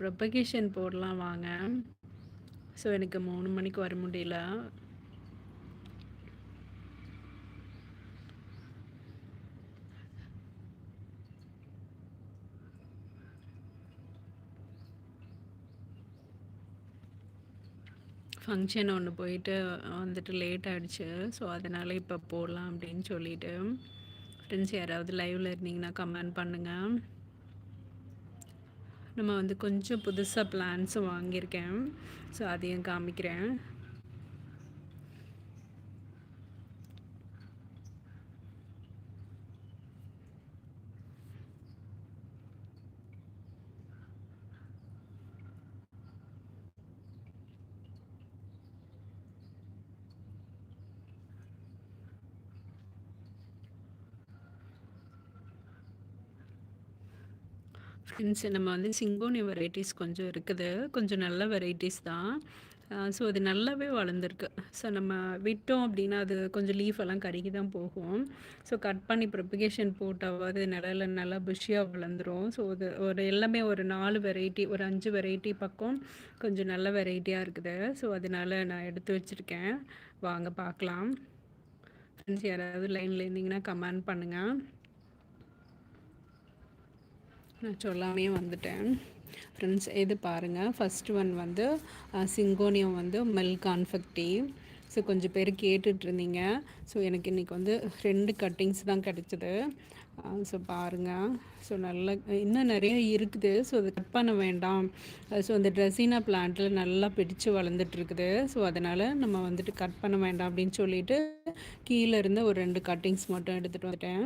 Propagation போடலாம் வாங்க. So எனக்கு மூணு மணிக்கு வர முடியல. ஃபங்க்ஷன் ஒன்று போயிட்டு வந்துட்டு லேட் ஆகிடுச்சு ஸோ அதனால் இப்போ போடலாம் அப்படின்னு சொல்லிவிட்டு ஃப்ரெண்ட்ஸ் யாராவது லைவில் இருந்தீங்கன்னா கமெண்ட் பண்ணுங்கள் நம்ம வந்து கொஞ்சம் புதுசாக பிளான்ஸும் வாங்கியிருக்கேன். ஸோ அதையும் காமிக்கிறேன். ஃப்ரெண்ட்ஸ் நம்ம வந்து சிங்கோனி வெரைட்டிஸ் கொஞ்சம் இருக்குது. கொஞ்சம் நல்ல வெரைட்டிஸ் தான். ஸோ அது நல்லாவே வளர்ந்துருக்கு. ஸோ நம்ம விட்டோம் அப்படின்னா அது கொஞ்சம் லீஃப் எல்லாம் கருகி தான் போகும். ஸோ கட் பண்ணி ப்ரொபிகேஷன் போட்டாவது நிழல நல்லா புஷியாக வளர்ந்துரும். ஸோ அது ஒரு எல்லாமே ஒரு நாலு வெரைட்டி ஒரு அஞ்சு வெரைட்டி பக்கம் கொஞ்சம் நல்ல வெரைட்டியாக இருக்குது. ஸோ அதனால் நான் எடுத்து வச்சுருக்கேன். வாங்க பார்க்கலாம். ஃப்ரெண்ட்ஸ் யாராவது லைனில் இருந்தீங்கன்னா கமெண்ட் பண்ணுங்கள் நான் சொல்லாமே வந்துட்டேன். ஃப்ரெண்ட்ஸ் இது பாருங்கள் ஃபஸ்ட்டு ஒன் வந்து சிங்கோனியம் வந்து மில்க் கான்ஃபெக்டி ஸோ கொஞ்சம் பேர் கேட்டுட்ருந்தீங்க. ஸோ எனக்கு இன்றைக்கி வந்து ரெண்டு கட்டிங்ஸ் தான் கிடச்சிது. ஸோ பாருங்கள் ஸோ நல்லா இன்னும் நிறைய இருக்குது. ஸோ அதை கட் பண்ண வேண்டாம். ஸோ அந்த ட்ரெஸ்ஸினா பிளான்ட்டில் நல்லா பிடிச்சு வளர்ந்துட்டுருக்குது ஸோ அதனால் நம்ம வந்துட்டு கட் பண்ண வேண்டாம் அப்படின்னு சொல்லிட்டு கீழே இருந்து ஒரு ரெண்டு கட்டிங்ஸ் மட்டும் எடுத்துகிட்டு வந்துட்டேன்.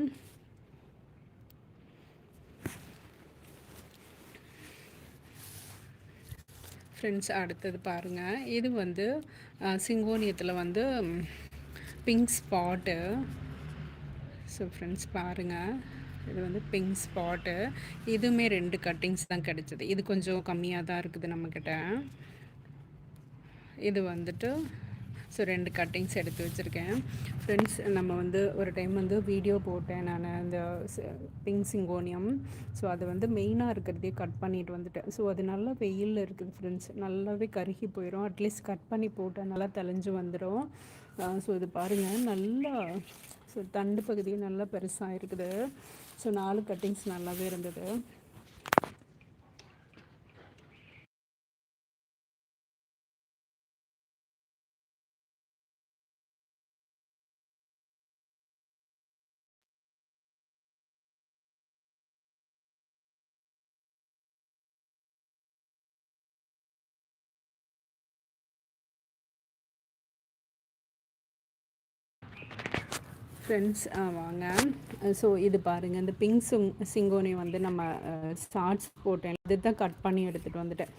ஃப்ரெண்ட்ஸ் அடுத்தது பாருங்கள் இது வந்து சிங்கோனியத்தில் வந்து பிங்க் ஸ்பாட்டு ஸோ ஃப்ரெண்ட்ஸ் பாருங்கள் இது வந்து பிங்க் ஸ்பாட்டு இதுவுமே ரெண்டு கட்டிங்ஸ் தான் கிடச்சிது. இது கொஞ்சம் கம்மியாக தான் இருக்குது நம்மக்கிட்ட இது வந்துட்டு ஸோ ரெண்டு கட்டிங்ஸ் எடுத்து வச்சுருக்கேன். ஃப்ரெண்ட்ஸ் நம்ம வந்து ஒரு டைம் வந்து வீடியோ போட்டேன் நான் இந்த பிங்க் சிங்கோனியம் ஸோ அது வந்து மெயினாக இருக்கிறதே கட் பண்ணிட்டு வந்துட்டேன். ஸோ அது நல்லா வெயிலில் இருக்குது ஃப்ரெண்ட்ஸ் நல்லாவே கருகி போயிடும் அட்லீஸ்ட் கட் பண்ணி போட்டால் நல்லா தெளிஞ்சு வந்துடும் ஸோ இது பாருங்கள் நல்லா ஸோ தண்டு பகுதியும் நல்லா பெருசாக இருக்குது. ஸோ நாலு கட்டிங்ஸ் நல்லாவே இருந்தது. ஃப்ரெண்ட்ஸ் வாங்க. ஸோ இது பாருங்கள் இந்த பிங்க் சிங் சிங்கோனி வந்து நம்ம ஸ்டார்ட்ஸ் போட்டேன். இதுதான் கட் பண்ணி எடுத்துகிட்டு வந்துட்டேன்.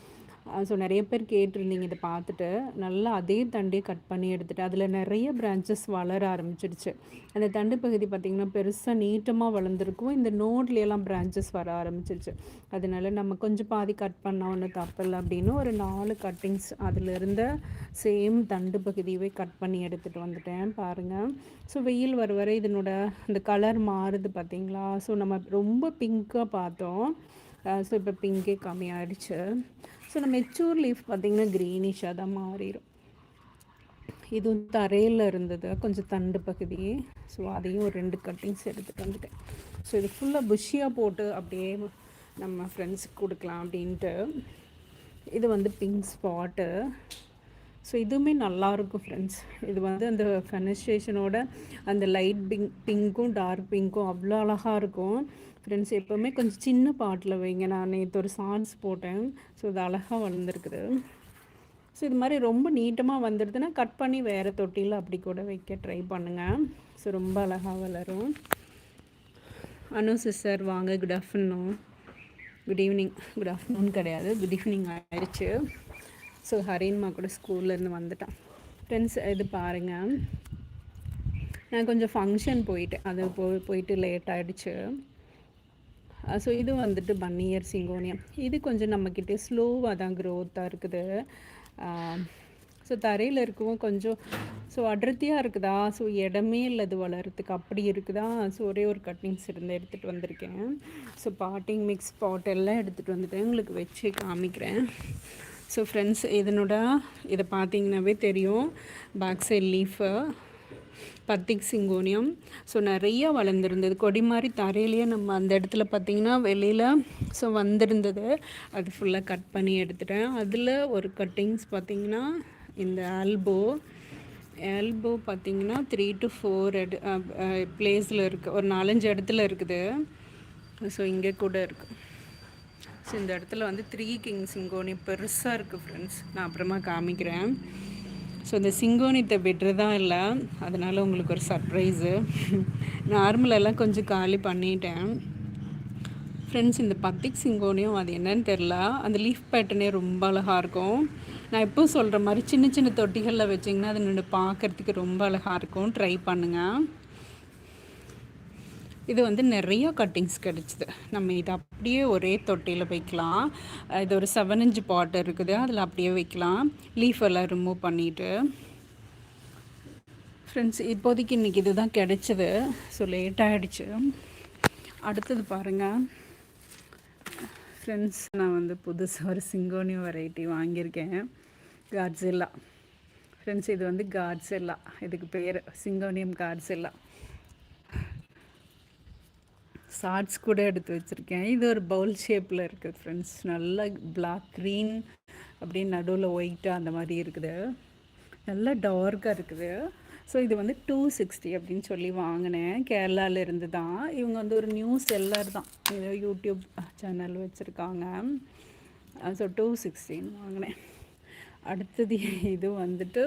ஸோ நிறைய பேர் கேட்டிருந்தீங்க இதை பார்த்துட்டு. நல்லா அதே தண்டே கட் பண்ணி எடுத்துகிட்டு அதில் நிறைய பிரான்ச்சஸ் வளர ஆரம்பிச்சிடுச்சு. அந்த தண்டு பகுதி பார்த்திங்கன்னா பெருசாக நீட்டமாக வளர்ந்துருக்கும். இந்த நோட்லேயெல்லாம் பிரான்ச்சஸ் வர ஆரம்பிச்சிருச்சு அதனால நம்ம கொஞ்சம் பாதி கட் பண்ணால் ஒன்றும் தப்பில்லை அப்படின்னு ஒரு நாலு கட்டிங்ஸ் அதில் இருந்த சேம் தண்டு பகுதியவே கட் பண்ணி எடுத்துகிட்டு வந்துட்டேன் பாருங்கள் ஸோ வெயில் வர வரை இதனோட இந்த கலர் மாறுது பார்த்திங்களா? ஸோ நம்ம ரொம்ப பிங்க்காக பார்த்தோம். ஸோ இப்போ பிங்கே கம்மியாயிடுச்சு. ஸோ நம்ம மெச்சூர் லீஃப் பார்த்திங்கன்னா க்ரீனிஷாக தான் மாறிடும் இதுவும் தரையில் இருந்தது. கொஞ்சம் தண்டு பகுதி. ஸோ அதையும் ஒரு ரெண்டு கட்டிங்ஸ் எடுத்துகிட்டு வந்துட்டேன். ஸோ இது ஃபுல்லாக புஷ்ஷியாக போட்டு அப்படியே நம்ம ஃப்ரெண்ட்ஸுக்கு கொடுக்கலாம் அப்படின்ட்டு. இது வந்து பிங்க் ஸ்பாட்டு ஸோ இதுவுமே நல்லாயிருக்கும் ஃப்ரெண்ட்ஸ் இது வந்து அந்த ஃபெனஸ்ட்ரேஷனோட அந்த லைட் பிங்க் பிங்க்கும் டார்க் பிங்க்கும் அவ்வளோ அழகாக இருக்கும். ஃப்ரெண்ட்ஸ் எப்போவுமே கொஞ்சம் சின்ன பாட்டில் வைங்க. நான் நேற்று ஒரு சான்ஸ் போட்டேன். ஸோ இது அழகாக வளர்ந்துருக்குது. ஸோ இது மாதிரி ரொம்ப நீட்டமாக வந்துடுதுன்னா கட் பண்ணி வேறு தொட்டியில் அப்படி கூட வைக்க ட்ரை பண்ணுங்கள் ஸோ ரொம்ப அழகாக வளரும். அனு சிஸ்டர் வாங்க. Good afternoon good evening good afternoon கிடையாது. குட் ஈவினிங் ஆயிடுச்சு. ஸோ ஹரின்மா கூட ஸ்கூல்லேருந்து வந்துட்டான். ஃப்ரெண்ட்ஸ் இது பாருங்கள் நான் கொஞ்சம் ஃபங்க்ஷன் போயிட்டேன் அது போய் போயிட்டு லேட் ஆகிடுச்சு ஸோ இது வந்துட்டு பன்னியர் சிங்கோனியம். இது கொஞ்சம் நம்மக்கிட்ட ஸ்லோவாக தான் க்ரோத்தாக இருக்குது. ஸோ தரையில் இருக்கவும் கொஞ்சம் ஸோ அடர்த்தியாக இருக்குதா? ஸோ இடமே இல்லை அது வளர்கிறதுக்கு அப்படி இருக்குதா? ஸோ ஒரே ஒரு கட்டிங்ஸ் இருந்து எடுத்துகிட்டு வந்திருக்கேன். ஸோ பாட்டிங் மிக்ஸ் பாட் எல்லாம் எடுத்துகிட்டு வந்துட்டேன் உங்களுக்கு வச்சு காமிக்கிறேன். ஸோ ஃப்ரெண்ட்ஸ் இதனோட இதை பார்த்தீங்கன்னாவே தெரியும். பேக் சைட் லீஃபு பத்திக் சிங்கோனியம். ஸோ நிறைய வளர்ந்துருந்தது. கொடி மாதிரி தரையிலேயே நம்ம அந்த இடத்துல பார்த்திங்கன்னா வெளியில் ஸோ வந்திருந்தது. அது ஃபுல்லாக கட் பண்ணி எடுத்துட்டேன். அதில் ஒரு கட்டிங்ஸ் பார்த்திங்கன்னா இந்த ஆல்போ எல்போ பார்த்திங்கன்னா த்ரீ டு ஃபோர் எடு பிளேஸில் இருக்குது ஒரு நாலஞ்சு இடத்துல இருக்குது. ஸோ இங்கே கூட இருக்குது ஸோ இந்த இடத்துல வந்து த்ரீ கிங் சிங்கோனி பெருசாக இருக்குது ஃப்ரெண்ட்ஸ் நான் அப்புறமா காமிக்கிறேன். ஸோ இந்த சிங்கோனித்தை விடுறதா இல்லை. அதனால் உங்களுக்கு ஒரு சர்ப்ரைஸு நார்மலெல்லாம் கொஞ்சம் காலி பண்ணிட்டேன். ஃப்ரெண்ட்ஸ் இந்த பத்திக் சிங்கோனியும் அது என்னன்னு தெரில அந்த லீஃப் பேட்டர்னே ரொம்ப அழகாக இருக்கும். நான் எப்போ சொல்கிற மாதிரி சின்ன சின்ன தொட்டிகளில் வச்சிங்கன்னா அது நின்று பார்க்குறதுக்கு ரொம்ப அழகாக இருக்கும். ட்ரை பண்ணுங்கள் இது வந்து நிறைய கட்டிங்ஸ் கிடச்சிது. நம்ம இது அப்படியே ஒரே தொட்டியில் வைக்கலாம். இது ஒரு செவன் இன்ச் பாட் இருக்குது. அதில் அப்படியே வைக்கலாம். லீஃப் எல்லாம் ரிமூவ் பண்ணிவிட்டு ஃப்ரெண்ட்ஸ் இப்போதைக்கு இன்றைக்கி இது தான் கிடச்சிது. ஸோ லேட் ஆகிடுச்சு அடுத்தது பாருங்கள் ஃப்ரெண்ட்ஸ் நான் வந்து புதுசாக ஒரு சிங்கோனி வெரைட்டி வாங்கியிருக்கேன். காட்ஸில்லா ஃப்ரெண்ட்ஸ் இது வந்து காட்ஸில்லா இதுக்கு பேர். சிங்கோனியம் காட்ஸில்லா ஷார்ட்ஸ் கூட எடுத்து வச்சுருக்கேன். இது ஒரு பவுல் ஷேப்பில் இருக்குது ஃப்ரெண்ட்ஸ் நல்லா பிளாக் க்ரீன் அப்படின்னு நடுவில் ஒயிட்டாக அந்த மாதிரி இருக்குது. நல்லா டார்க்காக இருக்குது. ஸோ இது வந்து டூ சிக்ஸ்டி அப்படின்னு சொல்லி வாங்கினேன். கேரளாவிலேருந்து தான். இவங்க வந்து ஒரு நியூ செல்லர் தான். யூடியூப் சேனல் வச்சுருக்காங்க. ஸோ டூ சிக்ஸ்டின்னு வாங்கினேன். அடுத்தது இது வந்துட்டு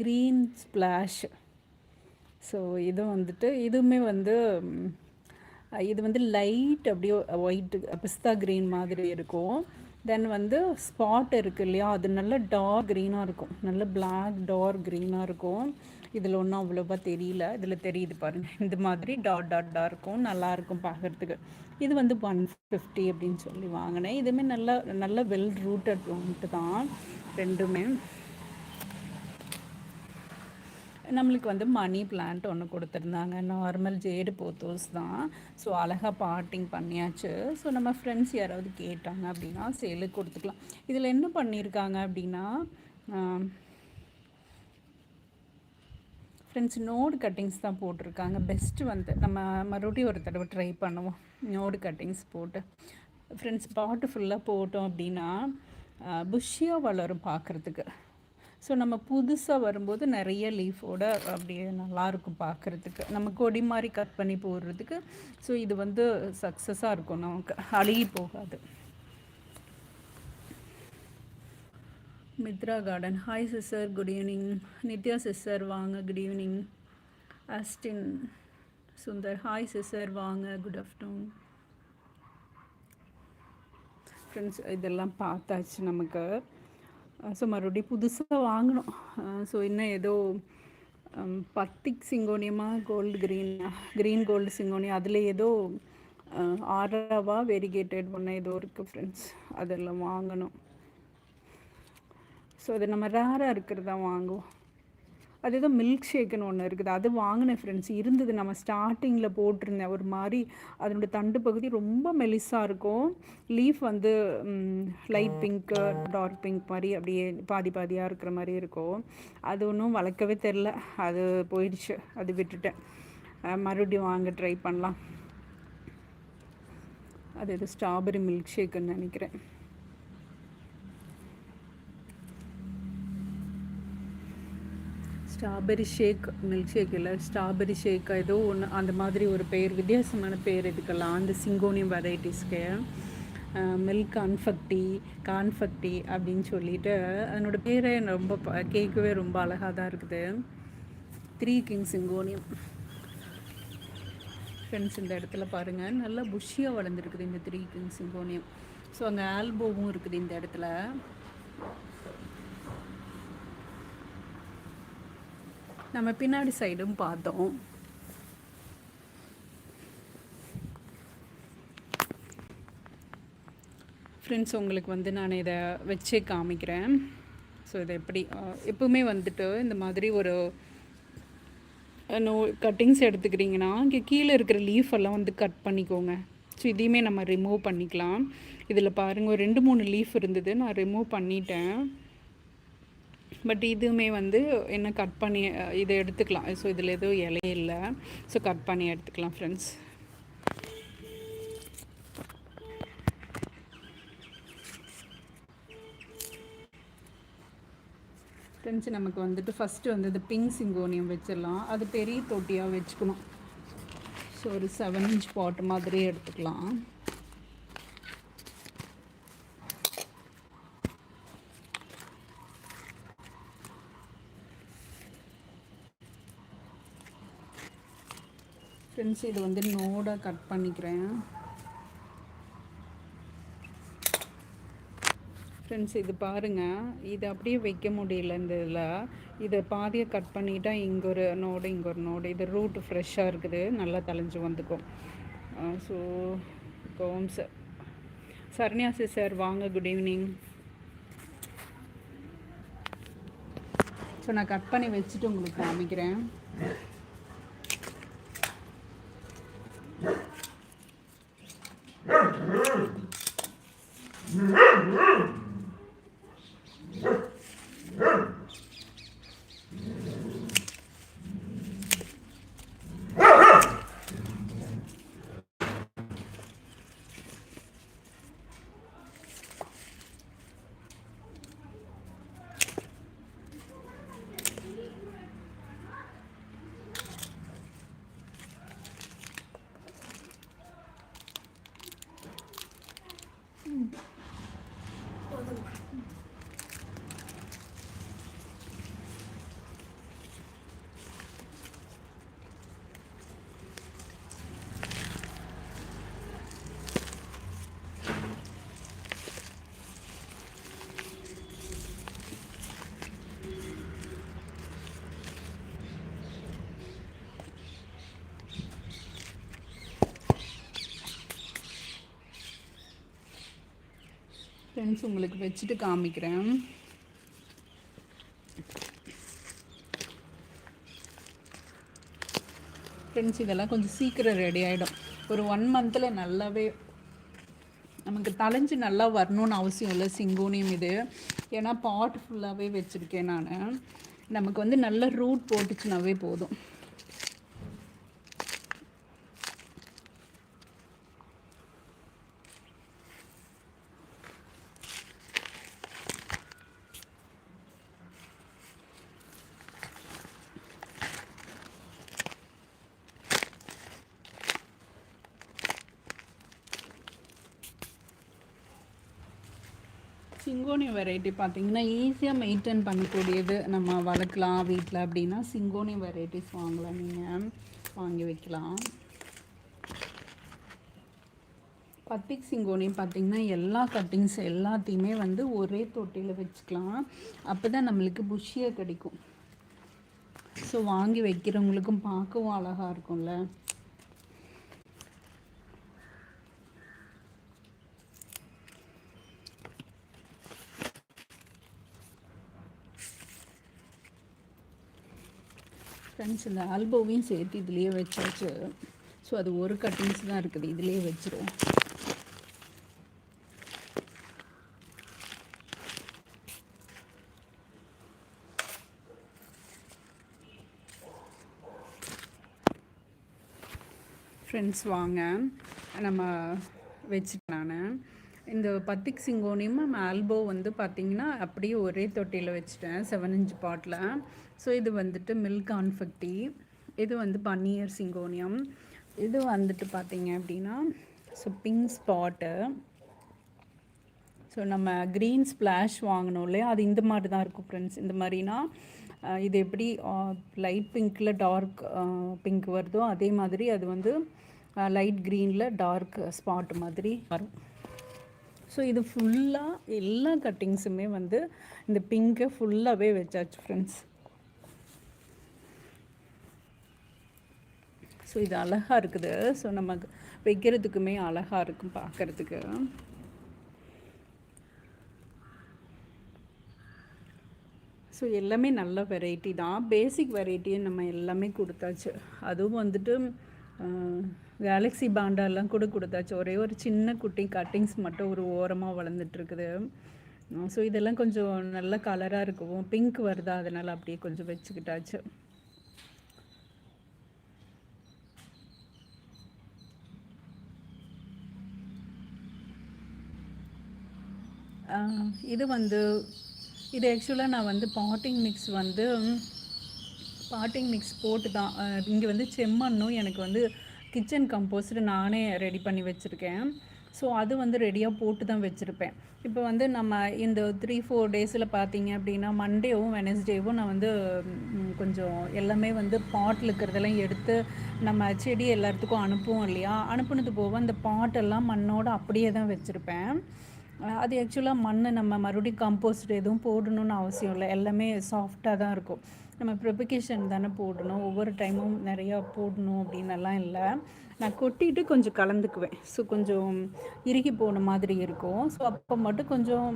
க்ரீன் ஸ்ப்ளாஷ் ஸோ இது வந்துட்டு இதுவுமே வந்து இது வந்து லைட் அப்படியே ஒயிட் பிஸ்தா க்ரீன் மாதிரி இருக்கும். தென் வந்து ஸ்பாட் இருக்குது இல்லையா? அது நல்ல டார்க் க்ரீனாக இருக்கும். நல்ல பிளாக் டார்க் க்ரீனாக இருக்கும். இதில் ஒன்றும் அவ்வளோவா தெரியல. இதில் தெரியுது பாருங்கள் இந்த மாதிரி டாட் டாட் டாக இருக்கும். நல்லாயிருக்கும் பார்க்குறதுக்கு இது வந்து ஒன் ஃபிஃப்டி அப்படின்னு சொல்லி வாங்கினேன். இதுவுமே நல்லா நல்ல வெல் ரூட்டட் வந்துட்டு தான். ரெண்டுமே. நம்மளுக்கு வந்து மணி பிளான்ட் ஒன்று கொடுத்துருந்தாங்க. நார்மல் ஜேடு போத்தோஸ் தான். ஸோ அழகாக பார்ட்டிங் பண்ணியாச்சு. ஸோ நம்ம ஃப்ரெண்ட்ஸ் யாராவது கேட்டாங்க அப்படின்னா சேலுக்கு கொடுத்துக்கலாம். இதில் என்ன பண்ணியிருக்காங்க அப்படின்னா ஃப்ரெண்ட்ஸ் நோடு கட்டிங்ஸ் தான் போட்டிருக்காங்க. பெஸ்ட்டு வந்து நம்ம மறுபடியும் ஒரு தடவை ட்ரை பண்ணுவோம். நோடு கட்டிங்ஸ் போட்டு. ஃப்ரெண்ட்ஸ் பாட்டு ஃபுல்லாக போட்டோம் அப்படின்னா புஷ்ஷியாக வளரும் பார்க்குறதுக்கு. ஸோ நம்ம புதுசாக வரும்போது நிறைய லீஃபோட அப்படியே நல்லாயிருக்கும் பார்க்குறதுக்கு நம்ம கொடி மாதிரி கட் பண்ணி போடுறதுக்கு. ஸோ இது வந்து சக்ஸஸாக இருக்கும். நமக்கு அழுகி போகாது. Mitra garden hi sister good evening Nithya sister வாங்க. Good evening Austin Sundar. Hi sister வாங்க. குட் ஆஃப்டர்நூன் ஃப்ரெண்ட்ஸ் இதெல்லாம் பார்த்தாச்சு நமக்கு. ஸோ மறுபடியும் புதுசாக வாங்கினோம் ஸோ இன்னும் ஏதோ பத்திக் சிங்கோனியமாக gold green green gold syngonium அதில் ஏதோ ஆறாவா வெரிகேட்டட் ஒன்று ஏதோ இருக்குது ஃப்ரெண்ட்ஸ் அதெல்லாம் வாங்கணும். ஸோ அது நம்ம ரேராக இருக்கிறதா வாங்குவோம். அது ஏதோ மில்க் ஷேக்குன்னு ஒன்று இருக்குது. அது வாங்கினேன் ஃப்ரெண்ட்ஸ் இருந்தது. நம்ம ஸ்டார்டிங்கில் போட்டிருந்தேன். ஒரு மாதிரி அதனுடைய தண்டு பகுதி ரொம்ப மெலிசாக இருக்கும். லீஃப் வந்து லைட் பிங்க்கு டார்க் பிங்க் மாதிரி அப்படியே பாதி பாதியாக இருக்கிற மாதிரி இருக்கும். அது ஒன்றும் வளர்க்கவே தெரில அது போயிடுச்சு. அது விட்டுட்டேன். மறுபடியும் வாங்க ட்ரை பண்ணலாம். அது எது ஸ்ட்ராபெரி மில்க் ஷேக்குன்னு நினைக்கிறேன். ஸ்ட்ராபெரி ஷேக் மில்க் ஷேக் இல்லை ஸ்ட்ராபெரி ஷேக் ஏதோ ஒன்று அந்த மாதிரி ஒரு பெயர் வித்தியாசமான பேர் இதுக்கெல்லாம் அந்த சிங்கோனியம் வெரைட்டிஸ்க்கு. மில்க் கான்ஃபக்டி கான்ஃபக்டி அப்படின்னு சொல்லிட்டு அதனோட பேரே ரொம்ப கேட்கவே ரொம்ப அழகாக தான் இருக்குது. Three king syngonium. ஃப்ரெண்ட்ஸ் இந்த இடத்துல பாருங்கள் நல்லா புஷ்ஷியாக வளர்ந்துருக்குது இந்த த்ரீ கிங் சிங்கோனியம். ஸோ அங்கே ஆல்போவும் இருக்குது இந்த இடத்துல. நம்ம பின்னாடி சைடும் பார்த்தோம். ஃப்ரெண்ட்ஸ் உங்களுக்கு வந்து நான் இதை வச்சே காமிக்கிறேன். ஸோ இதை எப்படி எப்பவுமே வந்துட்டு இந்த மாதிரி ஒரு நோ கட்டிங்ஸ் எடுத்துக்கிறீங்கன்னா இங்கே கீழே இருக்கிற லீஃப் எல்லாம் வந்து கட் பண்ணிக்கோங்க. ஸோ இதையுமே நம்ம ரிமூவ் பண்ணிக்கலாம். இதில் பாருங்கள் ஒரு ரெண்டு மூணு லீஃப் இருந்தது. நான் ரிமூவ் பண்ணிட்டேன். பட் இதுவுமே வந்து என்ன கட் பண்ணி இதை எடுத்துக்கலாம். ஸோ இதில் எதுவும் இலையே இல்லை. ஸோ கட் பண்ணி எடுத்துக்கலாம் ஃப்ரெண்ட்ஸ் ஃப்ரெண்ட்ஸ் நமக்கு வந்துட்டு ஃபஸ்ட்டு வந்து இந்த பிங்க் சிங்கோனியம் வச்சிடலாம். அது பெரிய தொட்டியாக வச்சுக்கணும். ஸோ ஒரு செவன் இன்ச் பாட் மாதிரி எடுத்துக்கலாம். ஃப்ரெண்ட்ஸ் இது வந்து நோடாக கட் பண்ணிக்கிறேன். ஃப்ரெண்ட்ஸ் இது பாருங்கள் இது அப்படியே வைக்க முடியல இந்த இதில். இதை பாதியை கட் பண்ணிட்டா இங்கே ஒரு நோடு இங்கே ஒரு நோடு இது ரூட் ஃப்ரெஷ்ஷாக இருக்குது. நல்லா தலைஞ்சு வந்துக்கும். So sir. சரண்யா சார் வாங்க குட் ஈவினிங் ஸோ நான் கட் பண்ணி வச்சுட்டு உங்களுக்கு காமிக்கிறேன். うん。ஃப்ரெண்ட்ஸ் உங்களுக்கு வச்சுட்டு காமிக்கிறேன். ஃப்ரெண்ட்ஸ் இதெல்லாம் கொஞ்சம் சீக்கிரம் ரெடி ஆகிடும் ஒரு ஒன் மந்தில் நல்லாவே நமக்கு தலைஞ்சு நல்லா வரணும்னு அவசியம் இல்லை சிங்கோனியம் இது. ஏன்னா பாட் ஃபுல்லாகவே வச்சுருக்கேன் நான். நமக்கு வந்து நல்ல ரூட் போட்டுச்சுனாவே போதும். சிங்கோனி வெரைட்டி பார்த்தீங்கன்னா ஈஸியாக மெயின்டைன் பண்ணக்கூடியது நம்ம வளர்க்கலாம் வீட்டில் அப்படின்னா சிங்கோனி வெரைட்டிஸ் வாங்கலாம். நீங்கள் வாங்கி வைக்கலாம். பத்திக் சிங்கோனி பார்த்தீங்கன்னா எல்லா கட்டிங்ஸ் எல்லாத்தையுமே வந்து ஒரே தொட்டியில் வச்சுக்கலாம். அப்போ தான் நம்மளுக்கு புஷியாக கிடைக்கும். ஸோ வாங்கி வைக்கிறவங்களுக்கும் பார்க்கவும் அழகாக இருக்கும்ல. ஃப்ரெண்ட்ஸ் இந்த ஆல்போவையும் சேர்த்து இதுலேயே வச்சாச்சு. ஸோ அது ஒரு கட்டிங்ஸ் தான் இருக்குது. இதுலேயே வச்சிருவோம் ஃப்ரெண்ட்ஸ் வாங்க. நம்ம வச்சு இந்த பத்திக் சிங்கோனியம் ஆல்போ வந்து பார்த்திங்கன்னா அப்படியே ஒரே தொட்டியில் வச்சுட்டேன் செவன் இன்ச் பாட்டில் ஸோ இது வந்துட்டு மில்க் கான்ஃபெக்டி இது வந்து பன்னீர் சிங்கோனியம் இது வந்துட்டு பார்த்தீங்க அப்படின்னா ஸோ பிங்க் ஸ்பாட்டு ஸோ நம்ம க்ரீன் ஸ்ப்ளாஷ் வாங்கினோம் இல்லையா? அது இந்த மாதிரி தான் இருக்கும் ஃப்ரெண்ட்ஸ் இந்த மாதிரினா இது எப்படி லைட் பிங்க்கில் டார்க் பிங்க் வருதோ அதே மாதிரி அது வந்து லைட் க்ரீனில் டார்க் ஸ்பாட் மாதிரி வரும். ஸோ இது ஃபுல்லாக எல்லா கட்டிங்ஸுமே வந்து இந்த பிங்கை ஃபுல்லாகவே வச்சாச்சு ஃப்ரெண்ட்ஸ் ஸோ இது அழகாக இருக்குது. ஸோ நம்ம வைக்கிறதுக்குமே அழகாக இருக்கும் பார்க்குறதுக்கு ஸோ எல்லாமே நல்ல வெரைட்டி தான். பேசிக் வெரைட்டியை நம்ம எல்லாமே கொடுத்தாச்சு. அதுவும் வந்துட்டு கேலக்ஸி பாண்டாலாம் கூட கொடுத்தாச்சு. ஒரே ஒரு சின்ன குட்டி கட்டிங்ஸ் மட்டும் ஒரு ஓரமாக வளர்ந்துட்டுருக்குது. ஸோ இதெல்லாம் கொஞ்சம் நல்ல கலராக இருக்கும் பிங்க் வருதா அதனால் அப்படியே கொஞ்சம் வச்சுக்கிட்டாச்சு. இது வந்து இது ஆக்சுவலாக நான் வந்து பாட்டிங் மிக்ஸ் வந்து பாட்டிங் மிக்ஸ் போட்டு தான் இங்கே வந்து செம்மண்ணும் எனக்கு வந்து கிச்சன் கம்போஸ்டு நானே ரெடி பண்ணி வச்சுருக்கேன். ஸோ அது வந்து ரெடியாக போட்டு தான் வச்சுருப்பேன். இப்போ வந்து நம்ம இந்த த்ரீ ஃபோர் டேஸில் பார்த்தீங்க அப்படின்னா மண்டேவும் வெனஸ்டேவும் நான் வந்து கொஞ்சம் எல்லாமே வந்து பாட்டில் இருக்கிறதெல்லாம் எடுத்து நம்ம செடி எல்லாத்துக்கும் அனுப்புவோம் இல்லையா? அனுப்புனது போக அந்த பாட்டெல்லாம் மண்ணோடு அப்படியே தான் வச்சுருப்பேன். அது ஆக்சுவலாக மண் நம்ம மறுபடியும் கம்போஸ்ட் எதுவும் போடணும்னு அவசியம் இல்லை. எல்லாமே சாஃப்டாக தான் இருக்கும். நம்ம ப்ரிபிகேஷன் தானே போடணும். ஒவ்வொரு டைமும் நிறையா போடணும் அப்படின்னலாம் இல்லை. நான் கொட்டிட்டு கொஞ்சம் கலந்துக்குவேன். ஸோ கொஞ்சம் இறுகி போன மாதிரி இருக்கும். ஸோ அப்போ மட்டும் கொஞ்சம்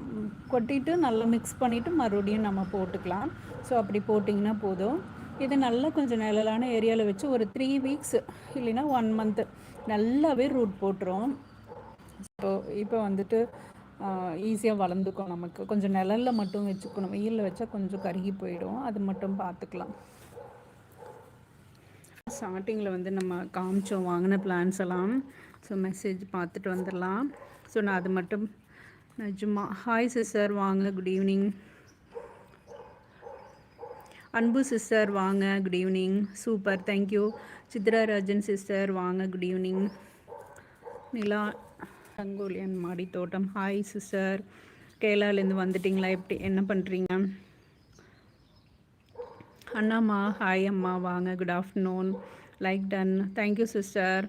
கொட்டிட்டு நல்லா மிக்ஸ் பண்ணிவிட்டு மறுபடியும் நம்ம போட்டுக்கலாம். ஸோ அப்படி போட்டிங்கன்னா போதும். இது நல்லா கொஞ்சம் நிழலான ஏரியாவில் வச்சு ஒரு த்ரீ வீக்ஸ் இல்லைன்னா ஒன் மந்த்து நல்லாவே ரூட் போட்டுரும். ஸோ இப்போ வந்துட்டு ஈஸியாக வளர்ந்துக்கும் நமக்கு. கொஞ்சம் நிழலில் மட்டும் வச்சுக்கணும் வெயிலில் வச்சா கொஞ்சம் கருகி போயிடும். அது மட்டும் பார்த்துக்கலாம் ஸ்டார்டிங்கில் வந்து நம்ம காமிச்சோம் வாங்கின பிளான்ஸ் எல்லாம். ஸோ மெசேஜ் பார்த்துட்டு வந்துடலாம். ஸோ நான் அது மட்டும் நிஜமா. ஹாய் சிஸ்டர் வாங்க குட் ஈவினிங் அன்பு சிஸ்டர் வாங்க good evening super thank you Chitrarajan sister வாங்க குட் ஈவினிங் நிலா சங்கோலியன் மாடி தோட்டம். ஹாய் சிஸ்டர் கேரளாலேருந்து வந்துட்டிங்களா? எப்படி என்ன பண்ணுறீங்க அண்ணாம்மா ஹாய் அம்மா வாங்க. Good afternoon like done thank you sister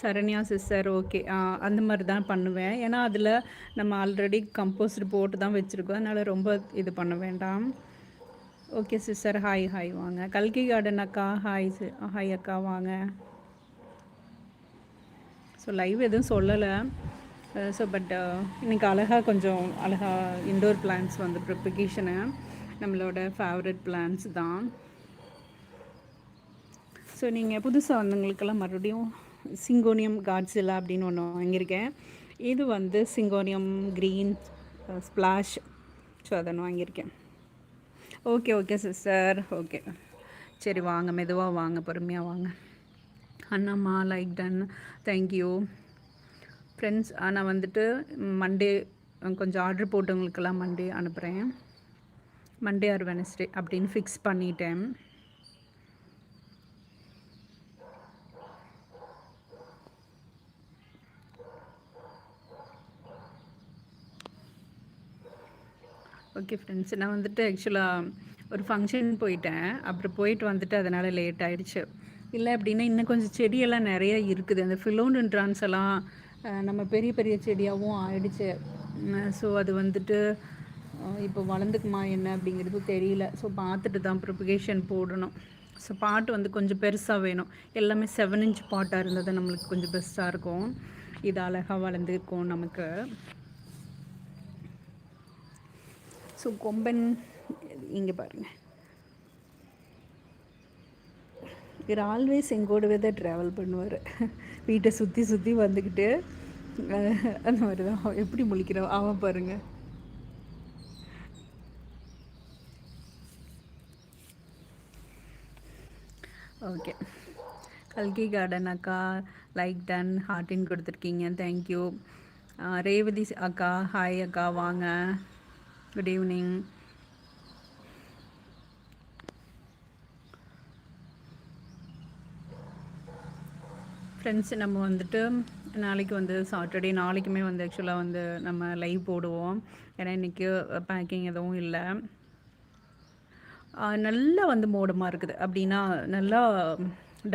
Saranya sister okay அந்த மாதிரி தான் பண்ணுவேன். ஏன்னா அதில் நம்ம ஆல்ரெடி கம்போஸ்ட் போட்டு தான் வச்சுருக்கோம். அதனால் ரொம்ப இது பண்ண வேண்டாம். ஓகே சிஸ்டர் ஹாய் ஹாய் வாங்க. கல்கி கார்டன் அக்கா ஹாய் ஹாய் அக்கா வாங்க. ஸோ லைவ் எதுவும் சொல்லலை. ஸோ uh, பட் uh, இன்றைக்கி அழகாக கொஞ்சம் அழகாக இண்டோர் பிளான்ஸ் வந்து ப்ரிப்பிகேஷனு நம்மளோட ஃபேவரட் பிளான்ஸ் தான். ஸோ நீங்கள் புதுசாக வந்தவங்களுக்கெல்லாம் மறுபடியும் சிங்கோனியம் காட்ஸில்லா அப்படின்னு ஒன்று வாங்கியிருக்கேன். இது வந்து சிங்கோனியம் க்ரீன் ஸ்ப்ளாஷ் ஸோ அதை வாங்கியிருக்கேன். ஓகே ஓகே சிஸ்டர் ஓகே சரி வாங்க. மெதுவாக வாங்க. பொறுமையாக வாங்க. Annamma like done thank you friends நான் வந்துட்டு மண்டே கொஞ்சம் ஆர்டர் போட்டவங்களுக்கெல்லாம் மண்டே அனுப்புகிறேன் மண்டே ஆர் வெனஸ்டே அப்படின்னு ஃபிக்ஸ் பண்ணிட்டேன். ஓகே ஃப்ரெண்ட்ஸ் நான் வந்துட்டு ஆக்சுவலாக ஒரு ஃபங்க்ஷன் போயிட்டேன். அப்புறம் போயிட்டு வந்துட்டு அதனால் லேட் ஆகிடுச்சு இல்லை அப்படின்னா இன்னும் கொஞ்சம் செடியெல்லாம் நிறைய இருக்குது. அந்த ஃபிலோன்ட்ரான்ஸ் எல்லாம் நம்ம பெரிய பெரிய செடியாகவும் ஆயிடுச்சு. ஸோ அது வந்துட்டு இப்போ வளர்ந்துக்குமா என்ன அப்படிங்கிறது தெரியல. ஸோ பார்த்துட்டு தான் ப்ரிப்பகேஷன் போடணும். ஸோ பாட்டு வந்து கொஞ்சம் பெருசாக வேணும். எல்லாமே செவன் இன்ச் பாட்டாக இருந்தது நம்மளுக்கு கொஞ்சம் பெஸ்ட்டாக இருக்கும். இது அழகாக வளர்ந்துருக்கும் நமக்கு. ஸோ கொம்பன் இங்கே பாருங்கள் இவர் ஆல்வேஸ் எங்கூடவே தான் ட்ராவல் பண்ணுவார். வீட்டை சுற்றி சுற்றி வந்துக்கிட்டு அந்த மாதிரி தான் எப்படி முழிக்கிறோம் அவன் பாருங்கள் ஓகே கல்கி கார்டன் அக்கா லைக் டன் ஹார்டின் கொடுத்துருக்கீங்க. தேங்க்யூ ரேவதி அக்கா ஹாய் அக்கா வாங்க. குட் ஈவினிங் ஃப்ரெண்ட்ஸ் நம்ம வந்துட்டு நாளைக்கு வந்து சாட்டர்டே நாளைக்குமே வந்து ஆக்சுவலாக வந்து நம்ம லைவ் போடுவோம். ஏன்னா இன்றைக்கி பேக்கிங் எதுவும் இல்லை. நல்லா வந்து மோடமாக இருக்குது. அப்படின்னா நல்லா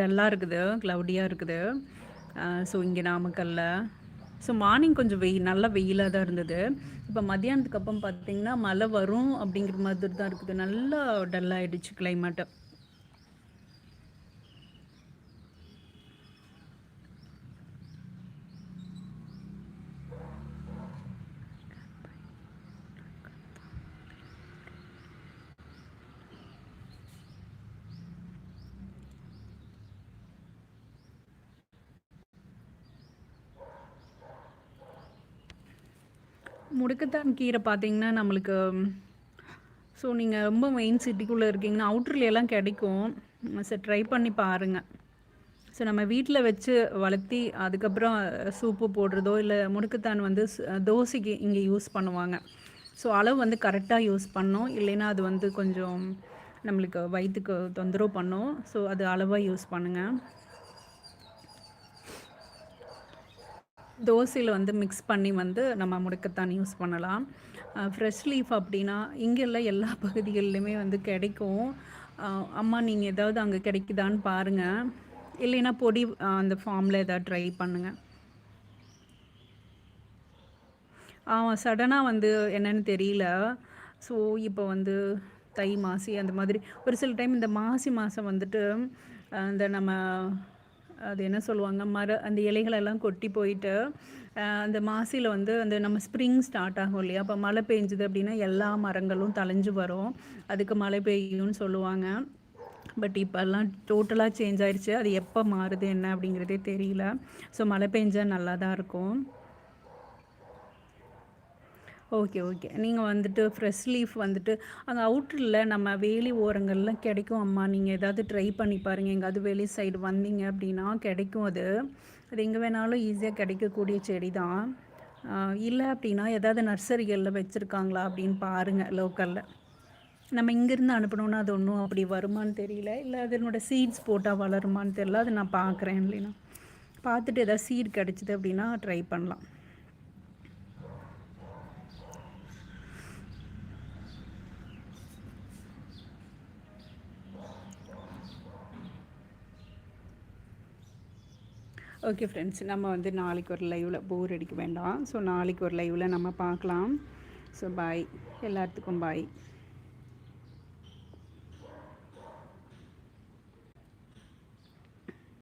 டல்லாக இருக்குது க்ளவுடியாக இருக்குது. ஸோ இங்கே நாமக்கல்ல. ஸோ மார்னிங் கொஞ்சம் வெயில் நல்லா வெயிலாக தான் இருந்தது. இப்போ மத்தியானத்துக்கு அப்புறம் பார்த்திங்கன்னா மழை வரும் அப்படிங்கிற மாதிரி தான் இருக்குது. நல்லா டல்லாகிடுச்சு கிளைமேட்டு முடுக்கத்தான் கீரை பார்த்தீங்கன்னா நம்மளுக்கு ஸோ நீங்கள் ரொம்ப மெயின் சிட்டிக்குள்ளே இருக்கீங்கன்னா அவுட்டர்ல கிடைக்கும். சரி ட்ரை பண்ணி பாருங்கள் ஸோ நம்ம வீட்டில் வச்சு வளர்த்தி அதுக்கப்புறம் சூப்பு போடுறதோ இல்லை முடுக்குத்தான் வந்து தோசைக்கு இங்கே யூஸ் பண்ணுவாங்க. ஸோ அளவு வந்து கரெக்டாக யூஸ் பண்ணோம் இல்லைன்னா அது வந்து கொஞ்சம் நம்மளுக்கு வயிற்றுக்கு தொந்தரவு பண்ணும். ஸோ அது அளவாக யூஸ் பண்ணுங்கள் தோசையில் வந்து மிக்ஸ் பண்ணி வந்து நம்ம முடக்கத்தான் யூஸ் பண்ணலாம். ஃப்ரெஷ் லீஃப் அப்படின்னா இங்கெல்லாம் எல்லா பகுதிகளிலுமே வந்து கிடைக்கும். அம்மா நீங்கள் ஏதாவது அங்கே கிடைக்குதான்னு பாருங்கள் இல்லைன்னா பொடி அந்த ஃபார்மில் ஏதாவது ட்ரை பண்ணுங்கள் ஆமாம் சடனாக வந்து என்னன்னு தெரியல. ஸோ இப்போ வந்து தை மாசி அந்த மாதிரி ஒரு சில டைம் இந்த மாசி மாதம் வந்துட்டு இந்த நம்ம அது என்ன சொல்லுவாங்க மர அந்த இலைகளெல்லாம் கொட்டி போயிட்டு அந்த மாசியில் வந்து அந்த நம்ம ஸ்ப்ரிங் ஸ்டார்ட் ஆகும் இல்லையா? அப்போ மழை பெஞ்சுது அப்படின்னா எல்லா மரங்களும் தழைஞ்சு வரும். அதுக்கு மழை பெய்யும்னு சொல்லுவாங்க. பட் இப்போல்லாம் டோட்டலாக சேஞ்ச் ஆயிடுச்சு அது எப்போ மாறுது என்ன அப்படிங்கிறதே தெரியல. ஸோ மழை பெஞ்சால் நல்லா தான் இருக்கும். Okay okay. நீங்கள் வந்துட்டு ஃப்ரெஷ் லீஃப் வந்துட்டு அங்கே அவுட்டரில் நம்ம வேலி ஓரங்கள்லாம் கிடைக்கும் அம்மா. நீங்கள் ஏதாவது ட்ரை பண்ணி பாருங்கள் எங்கேயாவது வெளி சைடு வந்தீங்க அப்படின்னா கிடைக்கும் அது. அது எங்கே வேணாலும் ஈஸியாக கிடைக்கக்கூடிய செடி தான் இல்லை அப்படின்னா ஏதாவது நர்சரிகளில் வச்சுருக்காங்களா அப்படின்னு பாருங்கள் லோக்கலில் நம்ம இங்கேருந்து அனுப்பணும்னா அது ஒன்றும் அப்படி வருமான்னு தெரியல. இல்லை அதனோட சீட்ஸ் போட்டால் வளருமான்னு தெரியல. அது நான் பார்க்குறேன் இல்லைன்னா. பார்த்துட்டு ஏதாவது சீட் கிடச்சிது அப்படின்னா ட்ரை பண்ணலாம். ஓகே ஃப்ரெண்ட்ஸ் நம்ம வந்து நாளைக்கு ஒரு லைவில் போர் அடிக்க வேண்டாம். ஸோ நாளைக்கு ஒரு லைவில் நம்ம பார்க்கலாம். ஸோ பாய் எல்லாத்துக்கும் பாய்